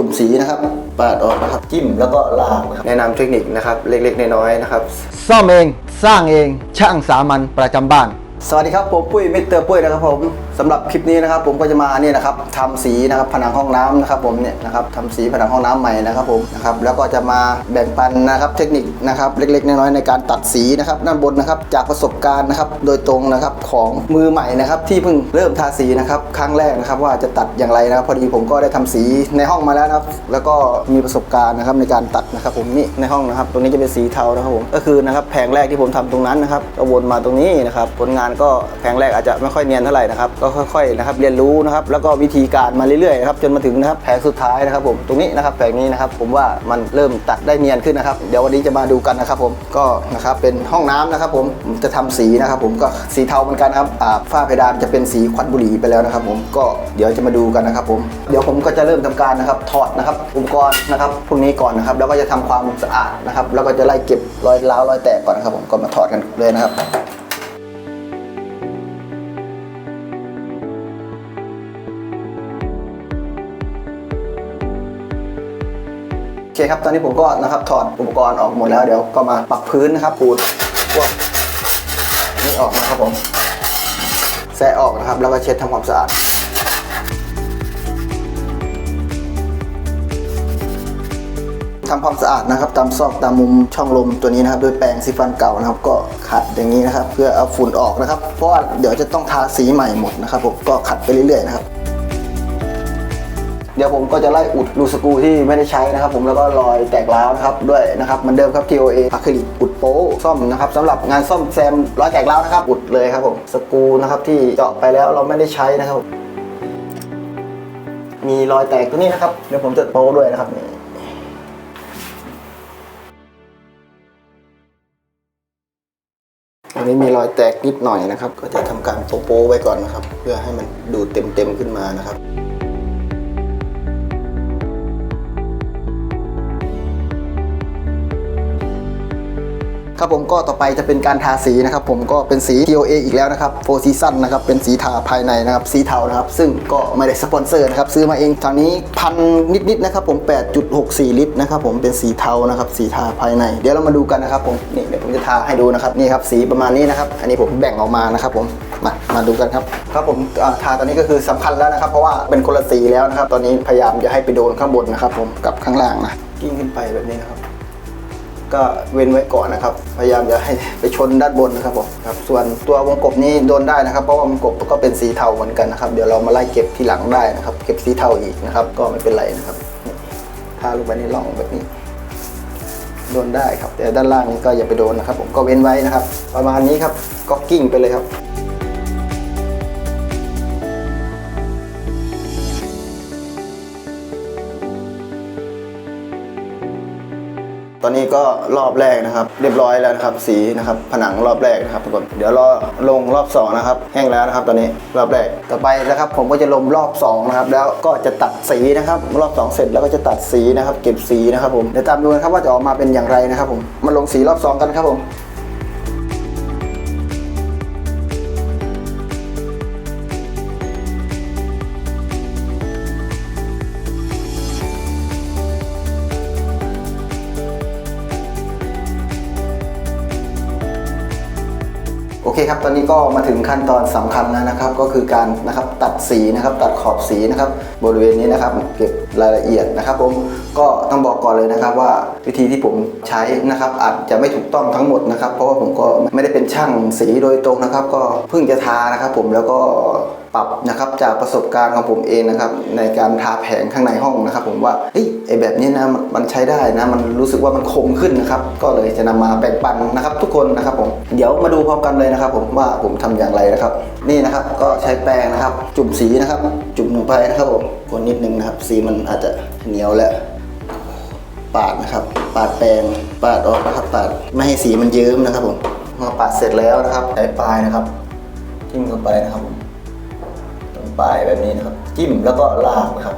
จุ่มสีนะครับ ปาดออกนะครับ จิ้มแล้วก็ลากนะครับแนะนำเทคนิคนะครับ เล็กๆ น้อยๆนะครับ ซ่อมเอง สร้างเอง ช่างสามัญประจำบ้าน สวัสดีครับผมปุ้ยมิสเตอร์ปุ้ยนะครับผม สำหรับคลิปนี้นะครับผมก็จะมาเนี่ยนะครับทำสีนะครับผนังห้องน้ำนะครับผมเนี่ยนะครับทำสีผนังห้องน้ำใหม่นะครับผมนะครับแล้วก็จะมาแบ่งปันนะครับเทคนิคนะครับเล็กๆ น้อยๆในการตัดสีนะครับด้านบนนะครับจากประสบการณ์นะครับโดยตรงนะครับของมือใหม่นะครับที่เพิ่งเริ่มทาสีนะครับครั้งแรกนะครับว่าจะตัดอย่างไรนะครับพอดีผมก็ได้ทำสีในห้องมาแล้วนะครับแล้วก็มีประสบการณ์นะครับในการตัดนะครับผมนี่ในห้องนะครับตรงนี้จะเป็นสีเทานะครับผมก็คือนะครับแผงแรกที่ผมทำตรงนั้นนะครับก็วนมาตรงนี้นะครับผลงานก็แผงแรกอาจจะไม่ค่อยเนียนเท่าไหร่นะครับก็ค่อยๆนะครับเรียนรู้นะครับแล้วก็วิธีการมาเรื่อยๆนะครับจนมาถึงนะครับแผงสุดท้ายนะครับผมตรงนี้นะครับแผงนี้นะครับผมว่ามันเริ่มตัดได้เนียนขึ้นนะครับ เดี๋ยววันนี้จะมาดูกันนะครับผมก็นะครับเป็นห้องน้ำนะครับผมจะทำสีนะครับผมก็สีเทาเหมือนกันครับอ่าฝ้าเพดานจะเป็นสีควันบุหรี่ไปแล้วนะครับผมก็เดี๋ยวจะมาดูกันนะครับผมเดี๋ยวผมก็จะเริ่มทำการนะครับถอดนะครับอุปกรณ์นะครับพวกนี้ก่อนนะครับแล้วก็จะทำความสะอาดนะครับแล้วก็จะไล่เก็บรอยร้าวรอยแตกก่อนนะครับผมก็มาถอดกันเลยนะครับ เคครับ ตอนนี้ผมก็นะครับถอดอุปกรณ์ออกหมดแล้วเดี๋ยวก็มาปักพื้นนะครับปูดพวกนี่ออกนะครับผมแซะออกนะครับ แล้วก็เช็ดทำความสะอาดทำความสะอาดนะครับตามซอกตามมุมช่องลมตัวนี้นะครับด้วยแปรงสีฟันเก่านะครับ ก็ขัดอย่างนี้นะครับ เพื่อเอาฝุ่นออกนะครับ เพราะว่าเดี๋ยวจะต้องทาสีใหม่หมดนะครับผมก็ขัดไปเรื่อยๆนะครับ ดี๋ยวผมก็จะไล่อุดรูสกูที่ไม่ได้ใช้นะครับผมแล้วก็รอยแตกร้าวนะครับด้วยนะครับเหมือนเดิมครับ TOA อะคริลิกอุดโป๊ซ่อมนะครับสำหรับงานซ่อมแซมรอยแตกร้าวนะครับอุดเลยครับผมสกูนะครับที่เจาะไปแล้วเราไม่ได้ใช้นะครับ มีรอยแตกตัวนี้นะครับเดี๋ยวผมจะโป๊ด้วยนะครับนี่อันนี้มีรอยแตกนิดหน่อยนะครับ ก็จะทำการโป๊ะไว้ก่อนนะครับ เพื่อให้มันดูเต็มๆขึ้นมานะครับ ครับผมก็ต่อไปจะเป็นการทาสีนะครับผมก็เป็นสี TOA อีกแล้วนะครับโฟซีซันนะครับเป็นสีทาภายในนะครับสีเทานะครับซึ่งก็ไม่ได้สปอนเซอร์นะครับซื้อมาเองทางนี้พันนิดๆนะครับผม 8.64 ลิตรนะครับผมเป็นสีเทานะครับสีทาภายใน เดี๋ยวเรามาดูกันนะครับผมนี่เดี๋ยวผมจะทาให้ดูนะครับนี่ครับสีประมาณนี้นะครับอันนี้ผมแบ่งออกมานะครับผมมามาดูกันครับครับผมทาตอนนี้ก็คือสำคัญแล้วนะครับเพราะว่าเป็นคนละสีแล้วนะครับตอนนี้พยายามจะให้ไปโดนข้างบนนะครับผมกับข้างล่างนะกิ้งขึ้นไปแบบนี้นะครับ ก็เว้นไว้ก่อนนะครับ พยายามจะให้ไปชนด้านบนนะครับผมครับส่วนตัววงกบนี้โดนได้นะครับ เพราะว่าวงกบก็เป็นสีเทาเหมือนกันนะครับเดี๋ยวเรามาไล่เก็บทีหลังได้นะครับ เก็บสีเทาอีกนะครับ ก็ไม่เป็นไรนะครับนี่ทาลงไปในร่องแบบนี้โดนได้ครับ แต่ด้านล่างนี้ก็อย่าไปโดนนะครับ ผมก็เว้นไว้นะครับ ประมาณนี้ครับก็กิ้งไปเลยครับ อนนี้ก็รอบแรกนะครับ เรียบร้อยแล้วนะครับ สีนะครับผนังรอบแรกนะครับทุกคนเดี๋ยวรอลงรอบสองนะครับแห้งแล้วนะครับ ตอนนี้รอบแรกต่อไปนะครับ ผมก็จะลงรอบสองนะครับแล้วก็จะตัดสีนะครับ รอบสองเสร็จแล้วก็จะตัดสีนะครับ เก็บสีนะครับผมเดี๋ยวตามดูนะครับว่าจะออกมาเป็นอย่างไรนะครับผมมาลงสีรอบสองกันครับผม อเคครับตอนนี้ก็มาถึงขั้นตอนสำคัญแล้วนะครับ ก็คือการนะครับตัดสีนะครับตัดขอบสีนะครับ บริเวณนี้นะครับเก็บรายละเอียดนะครับ ผมก็ต้องบอกก่อนเลยนะครับว่าวิธีที่ผมใช้นะครับอาจจะไม่ถูกต้องทั้งหมดนะครับ เพราะว่าผมก็ไม่ได้เป็นช่างสีโดยตรงนะครับ ก็เพิ่งจะทานะครับ ผมแล้วก็ปรับนะครับจากประสบการณ์ของผมเองนะครับในการทาแผงข้างในห้องนะครับ ผมว่าเฮ้ยไอแบบนี้นะมันใช้ได้นะ มันรู้สึกว่ามันคมขึ้นนะครับ ก็เลยจะนำมาแบ่งปันนะครับ ทุกคนนะครับผมเดี๋ยวมาดูพร้อมกันเลยนะครับ ผมว่าผมทำอย่างไรนะครับ นี่นะครับก็ใช้แปรงนะครับ จุ่มสีนะครับ จุ่มลงไปนะครับผมคนนิดนึงนะครับ สีมันอาจจะเหนียวแล้วปาดนะครับ ปาดแปรงปาดออกนะครับ ปาดไม่ให้สีมันเยิ้มนะครับผมมื่อปาดเสร็จแล้วนะครับใช้ปลายนะครับจิ้มลงไปนะครับผม ปลายแบบนี้นะครับ จิ้มแล้วก็ลากนะครับ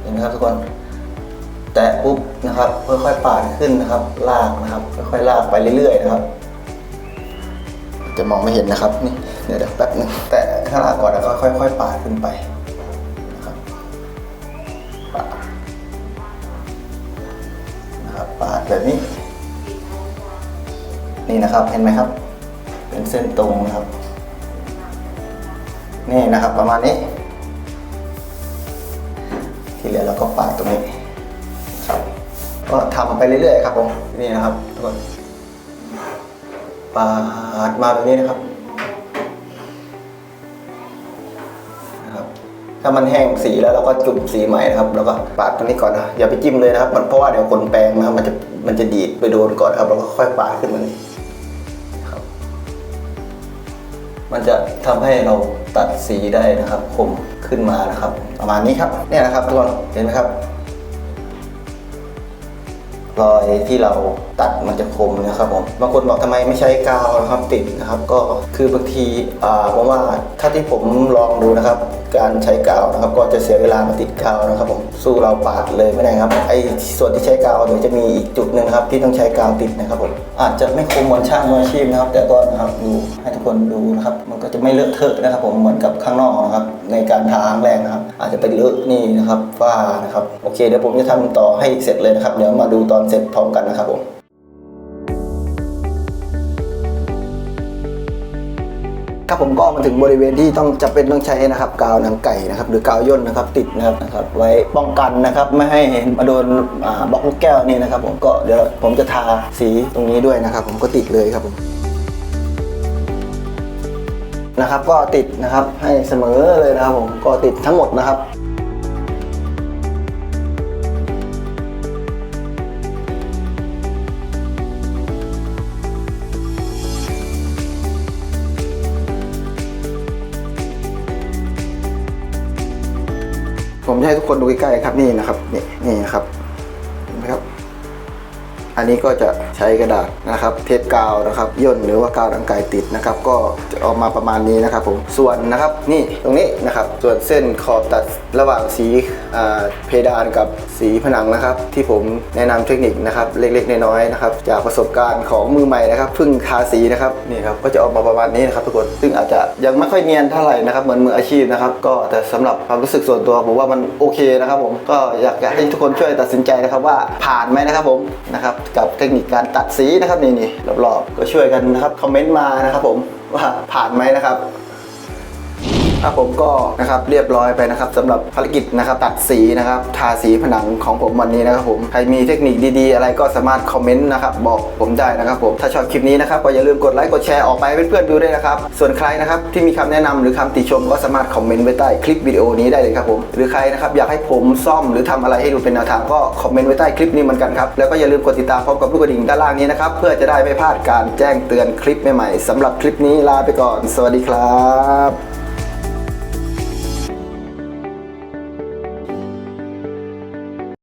เห็นไหมครับทุกคน แตะปุ๊บนะครับค่อยๆปาดขึ้นนะครับ ลากนะครับ ค่อยๆลากไปเรื่อยๆนะครับ จะมองไม่เห็นนะครับนี่เดี๋ยวเดี๋ยวแป๊บนึงแตะข้างล่างก่อนแล้วก็ค่อย ๆ ปาดขึ้นไปนะครับปาดนะครับปาดแบบนี้ นี่นะครับเห็นไหมครับ เป็นเส้นตรงนะครับ นี่นะครับประมาณนี้ ที่เหลือเราก็ปาดตรงนี้ครับก็ทำไปเรื่อยๆครับผมนี่นะครับทุกคนปาดมาแบบนี้นะครับนะครับถ้ามันแห้งสีแล้วเราก็จุ่มสีใหม่นะครับ แล้วก็ปาดตรงนี้ก่อนนะอย่าไปจิ้มเลยนะครับมันเพราะว่าเดี๋ยวคนแปรงนะมันจะมันจะดีดไปโดนก่อนครับแล้วก็ค่อยปาดขึ้นมานี่ครับมันจะทำให้เรา ตัดสีได้นะครับคมขึ้นมานะครับ ประมาณนี้ครับเนี่ยนะครับทุกคนเห็นไหมครับ รอยที่เราตัดมันจะคมนะครับผมบางคนบอกทำไมไม่ใช้กาวนะครับติดนะครับ ก็คือบางทีอ่าผมว่าถ้าที่ผมลองดูนะครับ การใช้กาวนะครับ ก็จะเสียเวลามาติดกาวนะครับผมสู้เราปาดเลยไม่ได้ครับไอ้ส่วนที่ใช้กาวเดี๋ยวจะมีอีกจุดหนึ่งครับ ที่ต้องใช้กาวติดนะครับผมอาจจะไม่คมเหมือนช่างมืออาชีพนะครับ แต่ก็นะครับดูให้ทุกคนดูนะครับ มันก็จะไม่เลอะเทอะนะครับ ผมเหมือนกับข้างนอกนะครับ การทาครั้งแรกนะครับ อาจจะเป็นเลอะนี่นะครับฝ้านะครับ โอเคเดี๋ยวผมจะทำต่อให้เสร็จเลยนะครับ เดี๋ยวมาดูตอนเสร็จพร้อมกันนะครับผมครับผมก็มาถึงบริเวณที่ต้องจะเป็นต้องใช้นะครับกาวหนังไก่นะครับหรือกาวย่นนะครับติดนะครับนะครับ ไว้ป้องกันนะครับไม่ให้มาโดนบล็อกลูกแก้วนี่นะครับ ผมก็เดี๋ยวผมจะทาสีตรงนี้ด้วยนะครับ ผมก็ติดเลยครับผม นะครับ ก็ติดนะครับให้เสมอเลยนะครับผมก็ติดทั้งหมดนะครับผมจะให้ทุกคนดูใกล้ๆครับนี่นะครับนี่นี่นะครับเห็นไหมครับ อันนี้ก็จะใช้กระดาษนะครับ เทปกาวนะครับย่นหรือว่ากาวดังไกลติดนะครับก็จะออกมาประมาณนี้นะครับผมส่วนนะครับนี่ตรงนี้นะครับส่วนเส้นขอบตัดระหว่างสีเพดานกับสีผนังนะครับ ที่ผมแนะนำเทคนิคนะครับเล็กๆน้อยๆนะครับจากประสบการณ์ของมือใหม่นะครับเพิ่งทาสีนะครับนี่ครับก็จะออกมาประมาณนี้นะครับทุกคนซึ่งอาจจะยังไม่ค่อยเนียนเท่าไหร่นะครับเหมือนมืออาชีพนะครับก็แต่สำหรับความรู้สึกส่วนตัวผมว่ามันโอเคนะครับผมก็อยากให้ทุกคนช่วยตัดสินใจนะครับว่าผ่านไหมนะครับผมนะครับกับเทคนิคการตัดสีนะครับนี่นี่รอบๆก็ช่วยกันนะครับคอมเมนต์มานะครับผมว่าผ่านไหมนะครับ ครับผมก็นะครับเรียบร้อยไปนะครับสำหรับภารกิจนะครับตัดสีนะครับทาสีผนังของผมวันนี้นะครับผมใครมีเทคนิคดีๆ อะไรก็สามารถคอมเมนต์นะครับบอกผมได้นะครับผมถ้าชอบคลิปนี้นะครับก็อย่าลืมกดไลค์กดแชร์ออกไปให้เพื่อนๆดูด้วยนะครับส่วนใครนะครับที่มีคำแนะนำหรือคำติชมก็สามารถคอมเมนต์ไว้ใต้คลิปวิดีโอนี้ได้เลยครับผมหรือใครนะครับอยากให้ผมซ่อมหรือทำอะไรให้ดูเป็นแนวทางก็คอมเมนต์ไว้ใต้คลิปนี้เหมือนกันครับแล้วก็อย่าลืมกดติดตามพร้อมกับลูกกระดิ่งด้านล่างนี้นะครับเพื่อจะได้ไม่พลาดการแจ้งเตือนคลิปใหม่ๆสำหรับคลิปนี้ลาไปก่อน สวัสดีครับ